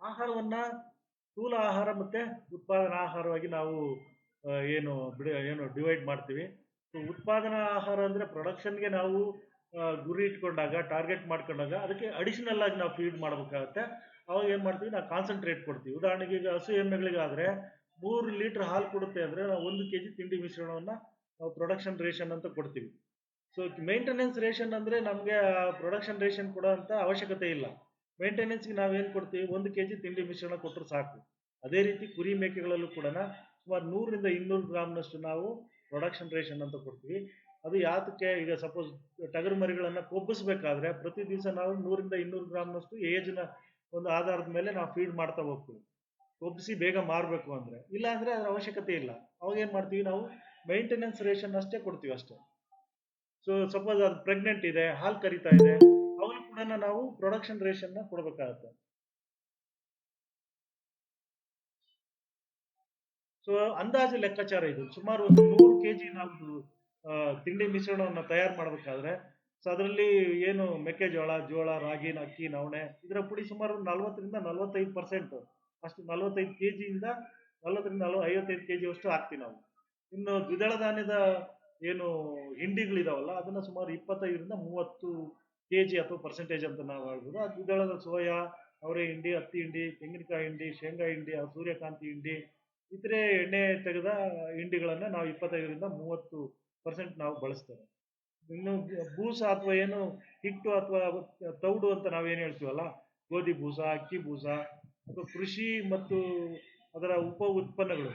ಆಹಾರವನ್ನ ಸ್ಥೂಲ ಆಹಾರ ಮತ್ತೆ ಉತ್ಪಾದನಾ ಆಹಾರವಾಗಿ ನಾವು ಏನು ಬಿಡ, ಏನು ಡಿವೈಡ್ ಮಾಡ್ತೀವಿ. ಸೊ ಉತ್ಪಾದನಾ ಆಹಾರ ಅಂದರೆ ಪ್ರೊಡಕ್ಷನ್ಗೆ ನಾವು ಗುರಿ ಇಟ್ಕೊಂಡಾಗ ಟಾರ್ಗೆಟ್ ಮಾಡ್ಕೊಂಡಾಗ ಅದಕ್ಕೆ ಅಡಿಷನಲ್ ಆಗಿ ನಾವು ಫೀಡ್ ಮಾಡಬೇಕಾಗುತ್ತೆ. ಅವಾಗ ಏನು ಮಾಡ್ತೀವಿ? ನಾವು ಕಾನ್ಸಂಟ್ರೇಟ್ ಕೊಡ್ತೀವಿ. ಉದಾಹರಣೆಗೆ ಈಗ ಹಸು ಎಮ್ಮೆಗಳಿಗಾದರೆ ಮೂರು ಲೀಟರ್ ಹಾಲು ಕೊಡುತ್ತೆ ಅಂದರೆ ನಾವು ಒಂದು ಕೆ ಜಿ ತಿಂಡಿ ಮಿಶ್ರಣವನ್ನು ನಾವು ಪ್ರೊಡಕ್ಷನ್ ರೇಷನ್ ಅಂತ ಕೊಡ್ತೀವಿ. ಸೊ ಮೇಂಟೆನೆನ್ಸ್ ರೇಷನ್ ಅಂದರೆ ನಮಗೆ ಪ್ರೊಡಕ್ಷನ್ ರೇಷನ್ ಕೊಡೋ ಅಂತ ಅವಶ್ಯಕತೆ ಇಲ್ಲ. ಮೇಂಟೆನೆನ್ಸ್ಗೆ ನಾವೇನು ಕೊಡ್ತೀವಿ? ಒಂದು ಕೆ ಜಿ ತಿಂಡಿ ಮಿಶ್ರಣ ಕೊಟ್ಟರು ಸಾಕು. ಅದೇ ರೀತಿ ಕುರಿ ಮೇಕೆಗಳಲ್ಲೂ ಕೂಡ ಸುಮಾರು ನೂರರಿಂದ ಇನ್ನೂರು ಗ್ರಾಮ್ನಷ್ಟು ನಾವು ಪ್ರೊಡಕ್ಷನ್ ರೇಷನ್ ಅಂತ ಕೊಡ್ತೀವಿ. ಅದು ಯಾತಕ್ಕೆ ಈಗ ಸಪೋಸ್ ಟಗರು ಮರಿಗಳನ್ನು ಕೊಬ್ಬಿಸ್ಬೇಕಾದ್ರೆ ಪ್ರತಿ ದಿವಸ ನಾವು ನೂರಿಂದ ಇನ್ನೂರು ಗ್ರಾಮ್ನಷ್ಟು ಏಜ್ನ ಒಂದು ಆಧಾರದ ಮೇಲೆ ನಾವು ಫೀಡ್ ಮಾಡ್ತಾ ಹೋಗ್ತೀವಿ. ಕೊಬ್ಬಿಸಿ ಬೇಗ ಮಾರಬೇಕು ಅಂದರೆ. ಇಲ್ಲ ಅಂದರೆ ಅದರ ಅವಶ್ಯಕತೆ ಇಲ್ಲ. ಅವಾಗ ಏನು ಮಾಡ್ತೀವಿ ನಾವು ಮೈಂಟೆನೆನ್ಸ್ ರೇಷನ್ ಅಷ್ಟೇ ಕೊಡ್ತೀವಿ ಅಷ್ಟೇ. ಸೊ ಸಪೋಸ್ ಅದು ಪ್ರೆಗ್ನೆಂಟ್ ಇದೆ, ಹಾಲು ಕರಿತಾ ಇದೆ, ಅವಾಗ ಕೂಡ ನಾವು ಪ್ರೊಡಕ್ಷನ್ ರೇಷನ್ನ ಕೊಡಬೇಕಾಗತ್ತೆ. ಸೊ ಅಂದಾಜು ಲೆಕ್ಕಾಚಾರ ಇದು. ಸುಮಾರು ಒಂದು ನೂರು ಕೆ ಜಿ ನಾವು ತಿಂಡಿ ಮಿಶ್ರಣವನ್ನು ತಯಾರು ಮಾಡಬೇಕಾದ್ರೆ, ಸೊ ಅದರಲ್ಲಿ ಏನು ಮೆಕ್ಕೆಜೋಳ, ಜೋಳ, ರಾಗಿ, ಅಕ್ಕಿ, ನವಣೆ, ಇದರ ಪುಡಿ ಸುಮಾರು ನಲವತ್ತರಿಂದ ನಲವತ್ತೈದು ಪರ್ಸೆಂಟ್, ಅಷ್ಟು ನಲವತ್ತೈದು ಕೆ ಜಿಯಿಂದ ನಲವತ್ತರಿಂದ ನಲವ, ಐವತ್ತೈದು ಕೆ ಜಿಯಷ್ಟು ಹಾಕ್ತೀವಿ ನಾವು. ಇನ್ನು ದ್ವಿದಳ ಧಾನ್ಯದ ಏನು ಹಿಂಡಿಗಳಿದಾವಲ್ಲ, ಅದನ್ನು ಸುಮಾರು ಇಪ್ಪತ್ತೈದರಿಂದ ಮೂವತ್ತು ಕೆ ಜಿ ಅಥವಾ ಪರ್ಸೆಂಟೇಜ್ ಅಂತ ನಾವು ಹೇಳ್ಬೋದು. ಆ ದ್ವಿದಳದ ಸೋಯಾ, ಅವರೇ ಹಿಂಡಿ, ಹತ್ತಿ ಹಿಂಡಿ, ತೆಂಗಿನಕಾಯಿ ಹಿಂಡಿ, ಶೇಂಗಾ ಹಿಂಡಿ, ಸೂರ್ಯಕಾಂತಿ ಹಿಂಡಿ, ಇತರೆ ಎಣ್ಣೆ ತೆಗೆದ ಹಿಂಡಿಗಳನ್ನು ನಾವು ಇಪ್ಪತ್ತೈದರಿಂದ ಮೂವತ್ತು ಪರ್ಸೆಂಟ್ ನಾವು ಬಳಸ್ತೇವೆ ಇನ್ನು ಬೂಸ ಅಥವಾ ಏನು ಹಿಟ್ಟು ಅಥವಾ ತೌಡು ಅಂತ ನಾವೇನು ಹೇಳ್ತೀವಲ್ಲ, ಗೋಧಿ ಬೂಸ, ಅಕ್ಕಿ ಬೂಸ, ಅಥವಾ ಕೃಷಿ ಮತ್ತು ಅದರ ಉಪ ಉತ್ಪನ್ನಗಳು.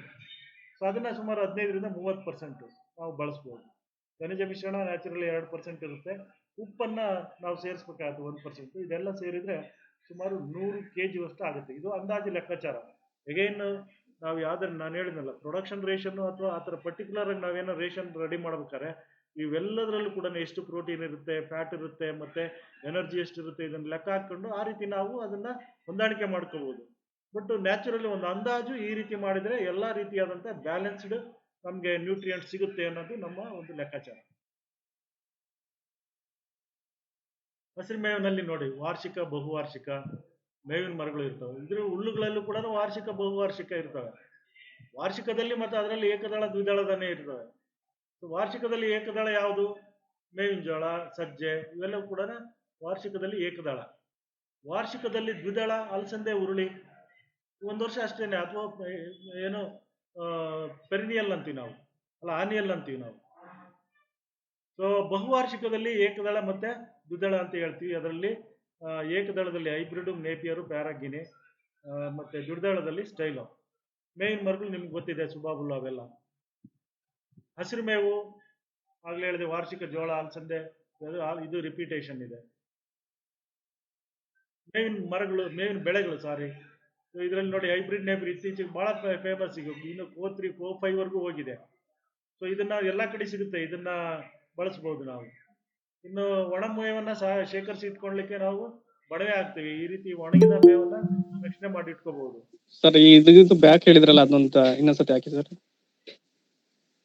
ಸೊ ಅದನ್ನು ಸುಮಾರು ಹದಿನೈದರಿಂದ ಮೂವತ್ತು ಪರ್ಸೆಂಟ್ ನಾವು ಬಳಸ್ಬೋದು. ಖನಿಜ ಮಿಶ್ರಣ ನ್ಯಾಚುರಲ್ ಎರಡು ಪರ್ಸೆಂಟ್ ಇರುತ್ತೆ. ಉಪ್ಪನ್ನ ನಾವು ಸೇರಿಸ್ಬೇಕಾಗುತ್ತೆ ಒಂದು ಪರ್ಸೆಂಟ್ ಇದೆಲ್ಲ ಸೇರಿದರೆ ಸುಮಾರು ನೂರು ಕೆ ಜಿಯಷ್ಟು ಆಗುತ್ತೆ. ಇದು ಅಂದಾಜು ಲೆಕ್ಕಾಚಾರ. ಎಗೈನ್ ನಾವು ಯಾವ್ದಾರು ನಾನು ಹೇಳಿದ್ನಲ್ಲ ಪ್ರೊಡಕ್ಷನ್ ರೇಷನ್ ಅಥವಾ ಆ ಥರ ಪರ್ಟಿಕ್ಯುಲರ್ ಆಗಿ ನಾವೇನೋ ರೇಷನ್ ರೆಡಿ ಮಾಡ್ಬೇಕಾದ್ರೆ, ಇವೆಲ್ಲದರಲ್ಲೂ ಕೂಡ ಎಷ್ಟು ಪ್ರೋಟೀನ್ ಇರುತ್ತೆ ಫ್ಯಾಟ್ ಇರುತ್ತೆ, ಮತ್ತೆ ಎನರ್ಜಿ ಎಷ್ಟು ಇರುತ್ತೆ ಇದನ್ನ ಲೆಕ್ಕ ಹಾಕೊಂಡು ಆ ರೀತಿ ನಾವು ಅದನ್ನ ಹೊಂದಾಣಿಕೆ ಮಾಡ್ಕೋಬಹುದು ಬಟ್ ನ್ಯಾಚುರಲಿ ಒಂದು ಅಂದಾಜು ಈ ರೀತಿ ಮಾಡಿದ್ರೆ ಎಲ್ಲಾ ರೀತಿಯಾದಂಥ ಬ್ಯಾಲೆನ್ಸ್ಡ್ ನಮಗೆ ನ್ಯೂಟ್ರಿಯೆಂಟ್ ಸಿಗುತ್ತೆ ಅನ್ನೋದು ನಮ್ಮ ಒಂದು ಲೆಕ್ಕಾಚಾರ. ಹಸಿರು ಮೇವಿನಲ್ಲಿ ನೋಡಿ, ವಾರ್ಷಿಕ, ಬಹುವಾರ್ಷಿಕ. ಮೇವಿನ ಮರಗಳು ಇರ್ತವೆ. ಇದ್ರ ಹುಲ್ಲುಗಳಲ್ಲೂ ಕೂಡ ವಾರ್ಷಿಕ, ಬಹುವಾರ್ಷಿಕ ಇರ್ತವೆ. ವಾರ್ಷಿಕದಲ್ಲಿ ಮತ್ತು ಅದರಲ್ಲಿ ಏಕದಳ ದ್ವಿದಳದನೇ ಇರ್ತವೆ. ಸೊ ವಾರ್ಷಿಕದಲ್ಲಿ ಏಕದಳ ಯಾವುದು? ಮೇವಿನ ಜೋಳ, ಸಜ್ಜೆ ಇವೆಲ್ಲವೂ ಕೂಡ ವಾರ್ಷಿಕದಲ್ಲಿ ಏಕದಳ. ವಾರ್ಷಿಕದಲ್ಲಿ ದ್ವಿದಳ, ಅಲಸಂದೆ, ಉರುಳಿ. ಒಂದು ವರ್ಷ ಅಷ್ಟೇನೆ, ಅಥವಾ ಏನು ಪೆರಿನಿಯಲ್ ಅಂತೀವಿ ನಾವು. ಅಲ್ಲ ಆನಿಯಲ್ ಅಂತೀವಿ ನಾವು. ಸೊ ಬಹುವಾರ್ಷಿಕದಲ್ಲಿ ಏಕದಳ ಮತ್ತೆ ದ್ವಿದಳ ಅಂತ ಹೇಳ್ತೀವಿ. ಅದರಲ್ಲಿ ಏಕದಳದಲ್ಲಿ ಹೈಬ್ರಿಡು ನೇಪಿಯರು ಪ್ಯಾರಾಗಿನಿ ಮತ್ತು ಮತ್ತೆ ಸ್ಟೈಲು. ಮೇವಿನ ಮರಗಳು ನಿಮ್ಗೆ ಗೊತ್ತಿದೆ ಸುಬಾಬುಲ್ ಅವೆಲ್ಲ. ಹಸಿರು ಮೇವು, ಆಗ್ಲೇ ಹೇಳಿದೆ, ವಾರ್ಷಿಕ ಜೋಳ ಅಲಸಂದೆ ಇದು ರಿಪೀಟೇಷನ್ ಇದೆ. ಮೇವಿನ ಮರಗಳು ಮೇವಿನ ಬೆಳೆಗಳು ಸಾರಿ ಇದರಲ್ಲಿ ನೋಡಿ, ಹೈಬ್ರಿಡ್ ನೇಬ್ರಿ ಇತ್ತೀಚೆಗೆ ಬಹಳ ಫೇಮಸ್ ಈಗ, ಇನ್ನು ಕೋ ತ್ರೀ ಕೋ ಫೈವ್ ವರೆಗೂ ಹೋಗಿದೆ. ಸೊ ಇದನ್ನ ಎಲ್ಲ ಕಡೆ ಸಿಗುತ್ತೆ, ಇದನ್ನ ಬಳಸ್ಬೋದು ನಾವು. ಇನ್ನು ಒಣ ಮೇವನ್ನ ಸಹ ಶೇಖರಿಸಿ ಇಟ್ಕೊಳ್ಲಿಕ್ಕೆ ನಾವು ಬಡವೆ ಆಗ್ತೀವಿ. ಈ ರೀತಿ ಒಣಗಿದ ಮೇವನ್ನ ರಕ್ಷಣೆ ಮಾಡಿ ಇಟ್ಕೋಬಹುದು ಸರ್ ಇದು ಬ್ಯಾಕ್ ಹೇಳಿದ್ರಲ್ಲ ಅದೊಂದು ಇನ್ನೊಂದ್ಸತಿ ಹಾಕಿ ಸರ್.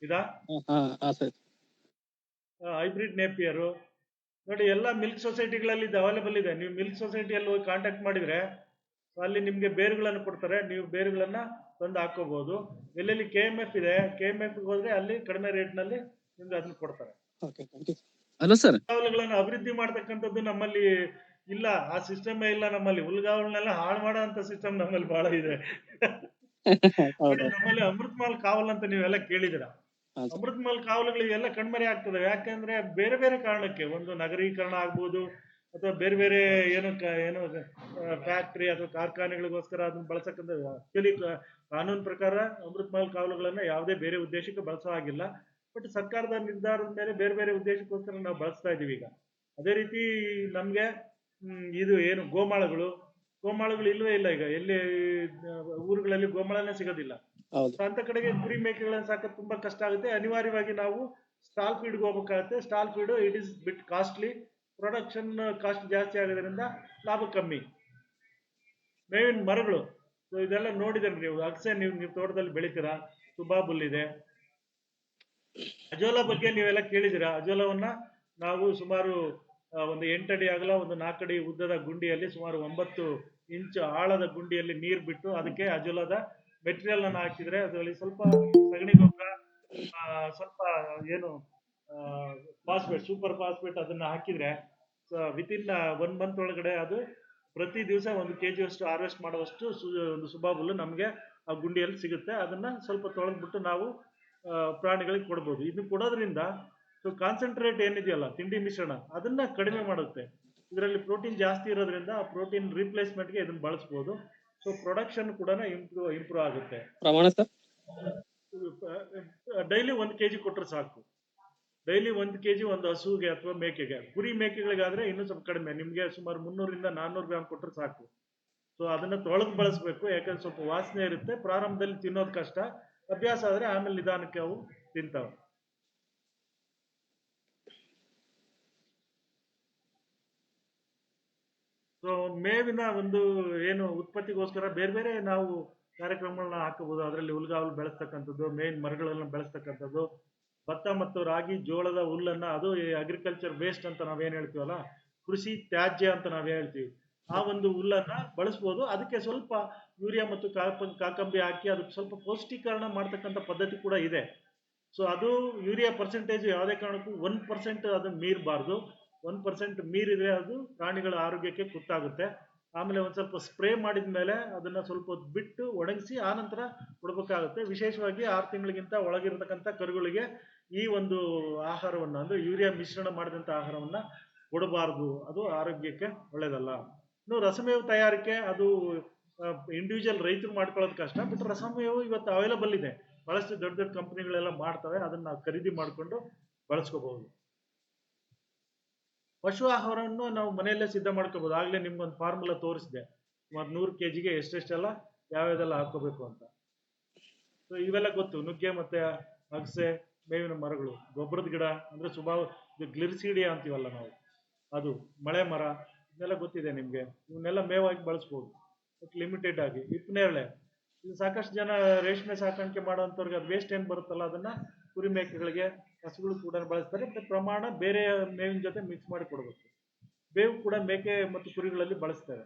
ಇದಾ? Sir hybrid Napier. ನೋಡಿ ಎಲ್ಲ ಮಿಲ್ಕ್ ಸೊಸೈಟಿಗಳಲ್ಲಿ ಇದು ಅವೈಲೇಬಲ್ ಇದೆ. ನೀವು ಮಿಲ್ಕ್ ಸೊಸೈಟಿಯಲ್ಲಿ ಹೋಗಿ ಕಾಂಟ್ಯಾಕ್ಟ್ ಮಾಡಿದ್ರೆ ಅಲ್ಲಿ ನಿಮಗೆ ಬೇರುಗಳನ್ನು ಕೊಡ್ತಾರೆ. ನೀವು ಬೇರುಗಳನ್ನ ತಂದು ಹಾಕೋಬಹುದು ಎಲ್ಲೆಲ್ಲಿ ಕೆ ಎಂ ಎಫ್ ಇದೆ ಕೆ ಎಂ ಎಫ್ ಹೋದ್ರೆ ಅಲ್ಲಿ ಕಡಿಮೆ ರೇಟ್ನಲ್ಲಿ ನಿಮ್ಗೆ ಅದನ್ನ ಕೊಡ್ತಾರೆ. Hello sir. ಹುಲ್ಲುಗಾವಲುಗಳನ್ನ ಅಭಿವೃದ್ಧಿ ಮಾಡ್ತಕ್ಕಂಥದ್ದು ನಮ್ಮಲ್ಲಿ ಇಲ್ಲ. ಆ ಸಿಸ್ಟಮ್ ಇಲ್ಲ ನಮ್ಮಲ್ಲಿ. ಹುಲ್ಲುಗಾವಲನ್ನೆಲ್ಲ ಹಾಳು ಮಾಡೋ ಅಂತ ಸಿಸ್ಟಮ್ ನಮ್ಮಲ್ಲಿ ಬಹಳ ಇದೆ. ನಮ್ಮಲ್ಲಿ ಅಮೃತ್ ಮಾಲ್ ಕಾವಲ್ ಅಂತ ನೀವೆಲ್ಲ ಕೇಳಿದಿರ. ಅಮೃತ್ ಮಾಲ್ ಕಾವಲುಗಳು ಎಲ್ಲ ಕಣ್ಮರೆ ಆಗ್ತದೆ. ಯಾಕಂದ್ರೆ ಬೇರೆ ಬೇರೆ ಕಾರಣಕ್ಕೆ ಒಂದು ನಗರೀಕರಣ ಆಗ್ಬೋದು ಅಥವಾ ಬೇರೆ ಬೇರೆ ಏನು ಏನು ಫ್ಯಾಕ್ಟ್ರಿ ಅಥವಾ ಕಾರ್ಖಾನೆಗಳಿಗೋಸ್ಕರ ಅದನ್ನ ಬಳಸಕ್ಕಂತ ಆಕ್ಚುಲಿ ಕಾನೂನು ಪ್ರಕಾರ ಅಮೃತ್ ಮಾಲ್ ಕಾವಲುಗಳನ್ನ ಯಾವುದೇ ಬೇರೆ ಉದ್ದೇಶಕ್ಕೆ ಬಳಸೋ ಹಾಗಿಲ್ಲ. ಬಟ್ ಸರ್ಕಾರದ ನಿರ್ಧಾರದ ಮೇಲೆ ಬೇರೆ ಬೇರೆ ಉದ್ದೇಶಕ್ಕೋಸ್ಕರ ನಾವು ಬಳಸ್ತಾ ಇದೀವಿ ಈಗ. ಅದೇ ರೀತಿ ನಮ್ಗೆ ಇದು ಏನು ಗೋಮಾಳಗಳು. ಗೋಮಾಳಗಳು ಇಲ್ವೇ ಇಲ್ಲ ಈಗ. ಎಲ್ಲಿ ಊರುಗಳಲ್ಲಿ ಗೋಮಾಳನೇ ಸಿಗೋದಿಲ್ಲ. ಅಂತ ಕಡೆಗೆ ಕುರಿ ಮೇಕೆಗಳನ್ನ ಸಾಕೋದು ತುಂಬಾ ಕಷ್ಟ ಆಗುತ್ತೆ. ಅನಿವಾರ್ಯವಾಗಿ ನಾವು ಸ್ಟಾಲ್ ಫೀಡ್ಗೆ ಹೋಗ್ಬೇಕಾಗುತ್ತೆ. Stall feed it is bit costly production cost ಜಾಸ್ತಿ ಆಗೋದ್ರಿಂದ ಲಾಭ ಕಮ್ಮಿ. ಮೇವಿನ ಮರಗಳು. ಇದೆಲ್ಲ ನೋಡಿದ್ರೆ ನೀವು ಅಗಸೆ ನೀವು ನೀವು ತೋಟದಲ್ಲಿ ಬೆಳಿತೀರಾ? ಬುಲ್ ಇದೆ ಅಜೋಲಾ ಬಗ್ಗೆ ನೀವೆಲ್ಲ ಕೇಳಿದಿರ ಅಜೋಲವನ್ನ ನಾವು ಸುಮಾರು ಒಂದು ಎಂಟಡಿ ಆಗಲ ಒಂದು ನಾಲ್ಕಡಿ ಉದ್ದದ ಗುಂಡಿಯಲ್ಲಿ ಸುಮಾರು ಒಂಬತ್ತು ಇಂಚು ಆಳದ ಗುಂಡಿಯಲ್ಲಿ ನೀರು ಬಿಟ್ಟು ಅದಕ್ಕೆ ಅಜೋಲದ ಮೆಟೀರಿಯಲ್ ಅನ್ನು ಹಾಕಿದ್ರೆ ಅದರಲ್ಲಿ ಸ್ವಲ್ಪ ಸಗಣಿ ಗೊಬ್ಬರ ಸ್ವಲ್ಪ ಏನು ಫಾಸ್ಫೇಟ್, ಸೂಪರ್ ಫಾಸ್ಫೇಟ್ ಅದನ್ನ ಹಾಕಿದ್ರೆ ವಿತಿನ್ ಒನ್ ಮಂತ್ ಒಳಗಡೆ ಅದು ಪ್ರತಿ ದಿವಸ ಒಂದು ಕೆ ಜಿಯಷ್ಟು ಹಾರ್ವೆಸ್ಟ್ ಮಾಡುವಷ್ಟು ಒಂದು ಸುಬಾಬುಲು ನಮಗೆ ಆ ಗುಂಡಿಯಲ್ಲಿ ಸಿಗುತ್ತೆ. ಅದನ್ನ ಸ್ವಲ್ಪ ತೊಳೆದ್ಬಿಟ್ಟು ನಾವು ಪ್ರಾಣಿಗಳಿಗೆ ಕೊಡ್ಬೋದು. ಇದನ್ನ ಕೊಡೋದ್ರಿಂದ ಸೊ ಕಾನ್ಸಂಟ್ರೇಟ್ ಏನಿದೆಯಲ್ಲ ತಿಂಡಿ ಮಿಶ್ರಣ ಅದನ್ನ ಕಡಿಮೆ ಮಾಡುತ್ತೆ. ಇದರಲ್ಲಿ ಪ್ರೋಟೀನ್ ಜಾಸ್ತಿ ಇರೋದ್ರಿಂದ ಆ ಪ್ರೋಟೀನ್ ರಿಪ್ಲೇಸ್ಮೆಂಟ್ಗೆ ಇದನ್ನ ಬಳಸ್ಬೋದು. ಸೊ ಪ್ರೊಡಕ್ಷನ್ ಕೂಡ ಇಂಪ್ರೂವ್ ಇಂಪ್ರೂವ್ ಆಗುತ್ತೆ. ಪ್ರಮಾಣ ಸರ್? ಡೈಲಿ ಒಂದು ಕೆಜಿ ಕೊಟ್ಟರೆ ಸಾಕು. ಡೈಲಿ ಒಂದು ಕೆಜಿ ಒಂದು ಹಸುಗೆ ಅಥವಾ ಮೇಕೆಗೆ. ಕುರಿ ಮೇಕೆಗಳಿಗಾದ್ರೆ ಇನ್ನೂ ಸ್ವಲ್ಪ ಕಡಿಮೆ. ನಿಮಗೆ ಸುಮಾರು ಮುನ್ನೂರಿಂದ ನಾನ್ನೂರು ಗ್ರಾಮ್ ಕೊಟ್ಟರೆ ಸಾಕು. ಸೊ ಅದನ್ನ ತೊಳೆದು ಬಳಸಬೇಕು. ಯಾಕಂದ್ರೆ ಸ್ವಲ್ಪ ವಾಸನೆ ಇರುತ್ತೆ. ಪ್ರಾರಂಭದಲ್ಲಿ ತಿನ್ನೋದು ಕಷ್ಟ. ಅಭ್ಯಾಸ ಆದರೆ ಆಮೇಲೆ ನಿಧಾನಕ್ಕೆ ಅವು ತಿಂತಾವೆ. ಸೊ ಮೇವಿನ ಒಂದು ಏನು ಉತ್ಪತ್ತಿಗೋಸ್ಕರ ಬೇರೆ ಬೇರೆ ನಾವು ಕಾರ್ಯಕ್ರಮಗಳನ್ನ ಹಾಕಬಹುದು. ಅದರಲ್ಲಿ ಹುಲ್ಗಾವಲು ಬೆಳೆಸ್ತಕ್ಕಂಥದ್ದು ಮೇವಿನ ಮರಗಳನ್ನ ಬೆಳೆಸ್ತಕ್ಕಂಥದ್ದು, ಭತ್ತ ಮತ್ತು ರಾಗಿ, ಜೋಳದ ಹುಲ್ಲನ್ನ, ಅದು ಅಗ್ರಿಕಲ್ಚರ್ ವೇಸ್ಟ್ ಅಂತ ನಾವೇನು ಹೇಳ್ತೀವಲ್ಲ, ಕೃಷಿ ತ್ಯಾಜ್ಯ ಅಂತ ನಾವು ಹೇಳ್ತೀವಿ. ಆ ಒಂದು ಹುಲ್ಲನ್ನ ಬಳಸ್ಬೋದು. ಅದಕ್ಕೆ ಸ್ವಲ್ಪ ಯೂರಿಯಾ ಮತ್ತು ಕಾಕಂಬಿ ಹಾಕಿ ಅದಕ್ಕೆ ಸ್ವಲ್ಪ ಪೌಷ್ಟೀಕರಣ ಮಾಡ್ತಕ್ಕಂಥ ಪದ್ಧತಿ ಕೂಡ ಇದೆ. ಸೊ ಅದು ಯೂರಿಯಾ ಪರ್ಸೆಂಟೇಜ್ ಯಾವುದೇ ಕಾರಣಕ್ಕೂ ಒನ್ ಪರ್ಸೆಂಟ್ ಅದನ್ನ ಮೀರಬಾರ್ದು. ಒನ್ ಪರ್ಸೆಂಟ್ ಮೀರಿದ್ರೆ ಅದು ಪ್ರಾಣಿಗಳ ಆರೋಗ್ಯಕ್ಕೆ ಕುತ್ತಾಗುತ್ತೆ ಆಮೇಲೆ ಒಂದು ಸ್ವಲ್ಪ ಸ್ಪ್ರೇ ಮಾಡಿದ ಮೇಲೆ ಅದನ್ನ ಸ್ವಲ್ಪ ಬಿಟ್ಟು ಒಣಗಿಸಿ ಆನಂತರ ಕೊಡಬೇಕಾಗುತ್ತೆ. ವಿಶೇಷವಾಗಿ ಆರು ತಿಂಗಳಿಗಿಂತ ಒಳಗಿರತಕ್ಕಂಥ ಕರುಗಳಿಗೆ ಈ ಒಂದು ಆಹಾರವನ್ನ ಅಂದ್ರೆ ಯೂರಿಯಾ ಮಿಶ್ರಣ ಮಾಡಿದಂಥ ಆಹಾರವನ್ನ ಕೊಡಬಾರ್ದು. ಅದು ಆರೋಗ್ಯಕ್ಕೆ ಒಳ್ಳೇದಲ್ಲ. ಇನ್ನು ರಸಮೇವು ತಯಾರಿಕೆ ಅದು ಇಂಡಿವಿಜುವಲ್ ರೈತರು ಮಾಡ್ಕೊಳ್ಳೋದು ಕಷ್ಟ ಬಟ್ ರಸಮೇವು ಇವತ್ತು ಅವೈಲಬಲ್ ಇದೆ. ಬಹಳಷ್ಟು ದೊಡ್ಡ ದೊಡ್ಡ ಕಂಪನಿಗಳೆಲ್ಲ ಮಾಡ್ತವೆ, ಅದನ್ನ ನಾವು ಖರೀದಿ ಮಾಡಿಕೊಂಡು ಬಳಸ್ಕೋಬಹುದು. ಪಶು ಆಹಾರವನ್ನು ನಾವು ಮನೆಯಲ್ಲೇ ಸಿದ್ಧ ಮಾಡ್ಕೋಬಹುದು. ಆಗ್ಲೇ ನಿಮ್ಗೊಂದು ಫಾರ್ಮುಲಾ ತೋರಿಸಿದೆ. ಸುಮಾರು ನೂರು ಕೆ ಜಿಗೆ ಎಷ್ಟೆಷ್ಟೆಲ್ಲ ಯಾವ್ಯಾವ್ದೆಲ್ಲ ಹಾಕೋಬೇಕು ಅಂತ. ಸೊ ಇವೆಲ್ಲ ಗೊತ್ತು. ನುಗ್ಗೆ ಮತ್ತೆ ಅಗಸೆ, ಮೇವಿನ ಮರಗಳು ಗೊಬ್ಬರದ ಗಿಡ, ಅಂದ್ರೆ ಸುಮಾರು ಗ್ಲಿರ್ಸಿಡಿಯಾ ಅಂತೀವಲ್ಲ ನಾವು. ಅದು ಮಳೆ ಮರ ಇದನ್ನೆಲ್ಲ ಗೊತ್ತಿದೆ ನಿಮಗೆ. ಇವನ್ನೆಲ್ಲ ಮೇವಾಗಿ ಬಳಸ್ಬೋದು. ಬಟ್ ಲಿಮಿಟೆಡ್ ಆಗಿ. ಹಿಪ್ಪನೇರಳೆ ಇದು ಸಾಕಷ್ಟು ಜನ ರೇಷ್ಮೆ ಸಾಕಾಣಿಕೆ ಮಾಡೋಂಥವ್ರಿಗೆ ಅದು ವೇಸ್ಟ್ ಏನು ಬರುತ್ತಲ್ಲ, ಅದನ್ನ ಕುರಿ ಮೇಕೆಗಳಿಗೆ, ಹಸುಗಳು ಕೂಡ ಬಳಸ್ತಾರೆ. ಮತ್ತೆ ಪ್ರಮಾಣ ಬೇರೆ ಮೇವಿನ ಜೊತೆ ಮಿಕ್ಸ್ ಮಾಡಿ ಕೊಡಬೇಕು. ಬೇವು ಕೂಡ ಮೇಕೆ ಮತ್ತು ಕುರಿಗಳಲ್ಲಿ ಬಳಸ್ತಾರೆ.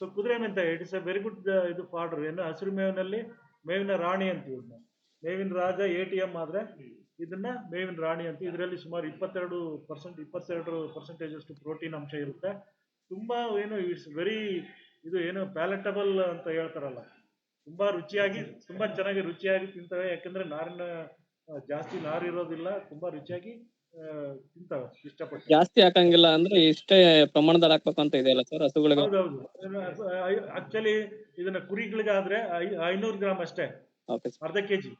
ಸೊ ಕುದುರೆ ಮೆಂತೆ it is a very good ಇದು ಫಾರ್ಡರ್ ಏನು ಹಸಿರು ಮೇವಿನಲ್ಲಿ ಮೇವಿನ ರಾಣಿ ಅಂತೀವಿ ಮೇವಿನ ರಾಜ ಎ ಟಿ ಎಂ ಆದ್ರೆ ಇದನ್ನ ಮೇವಿನ ರಾಣಿ ಅಂತ ಇದರಲ್ಲಿ ಸುಮಾರು ಇಪ್ಪತ್ತೆರಡು ಪರ್ಸೆಂಟ್ ಇಪ್ಪತ್ತೆರಡು ಪರ್ಸೆಂಟೇಜ್ ಅಷ್ಟು ಪ್ರೋಟೀನ್ ಅಂಶ ಇರುತ್ತೆ. ತುಂಬಾ ಏನು ಇಟ್ಸ್ ವೆರಿ ಇದು ಏನು ಪ್ಯಾಲೆಟಬಲ್ ಅಂತ ಹೇಳ್ತಾರಲ್ಲ. ತುಂಬಾ ರುಚಿಯಾಗಿ ತುಂಬಾ ಚೆನ್ನಾಗಿ ರುಚಿಯಾಗಿ ತಿಂತವೆ ಯಾಕಂದ್ರೆ ನಾರಿನ ಜಾಸ್ತಿ ನಾರು ಇರೋದಿಲ್ಲ ತುಂಬಾ ರುಚಿಯಾಗಿ ತಿಂತವೆ ಇಷ್ಟಪಟ್ಟು ಜಾಸ್ತಿ ಹಾಕಂಗಿಲ್ಲ ಅಂದ್ರೆ ಇಷ್ಟೇ ಪ್ರಮಾಣದಲ್ಲಿ ಹಾಕ್ಬೇಕು ಅಂತ ಇದೆಯಲ್ಲ ಸರ್ ಹಸುಗಳಿಗೆ? ಹೌದೌದು. ಆಕ್ಚುಲಿ ಇದನ್ನ ಕುರಿಗಳಿಗಾದ್ರೆ ಐನೂರು ಗ್ರಾಮ್ ಅಷ್ಟೇ. ಅರ್ಧ ಕೆಜಿ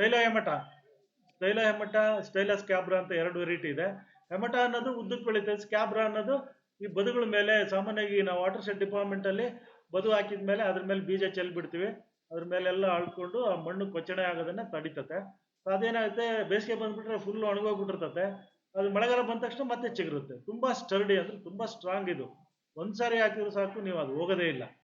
ಸ್ಟೈಲ ಹೆಮಟ ಸ್ಟೈಲ ಹೆಮಟ ಸ್ಟೈಲಸ್ ಕ್ಯಾಬ್ರಾ ಅಂತ ಎರಡು ವೆರೈಟಿ ಇದೆ. ಹೆಮಟ ಅನ್ನೋದು ಉದ್ದಕ್ಕೆ ಬೆಳೀತದೆ. ಸ್ಕ್ಯಾಬ್ರಾ ಅನ್ನೋದು ಈ ಬದುಗಳ ಮೇಲೆ ಸಾಮಾನ್ಯವಾಗಿ ನಾವು ವಾಟರ್ ಶೆಡ್ ಡಿಪಾರ್ಟ್ಮೆಂಟ್ ಅಲ್ಲಿ ಬದು ಹಾಕಿದ ಮೇಲೆ ಅದ್ರ ಮೇಲೆ ಬೀಜ ಚೆಲ್ಲಿ ಬಿಡ್ತೀವಿ ಅದ್ರ ಮೇಲೆಲ್ಲ ಅಳ್ಕೊಂಡು ಆ ಮಣ್ಣು ಕೊಚ್ಚಣೆ ಆಗೋದನ್ನ ತಡಿತತೆ. ಅದೇನಾಗುತ್ತೆ? ಬೇಸಿಗೆ ಬಂದ್ಬಿಟ್ರೆ ಫುಲ್ ಒಣಗೋಗ್ಬಿಟ್ಟಿರ್ತತೆ. ಅದು ಮಳೆಗಾಲ ಬಂದ ತಕ್ಷಣ ಮತ್ತೆ ಚಿಗುರುತ್ತೆ. ತುಂಬಾ ಸ್ಟರ್ಡಿ ಅಂದ್ರೆ ತುಂಬಾ ಸ್ಟ್ರಾಂಗ್ ಇದು. ಒಂದ್ಸಾರಿ ಹಾಕಿದ್ರು ಸಾಕು, ನೀವು ಅದು ಹೋಗೋದೇ ಇಲ್ಲ.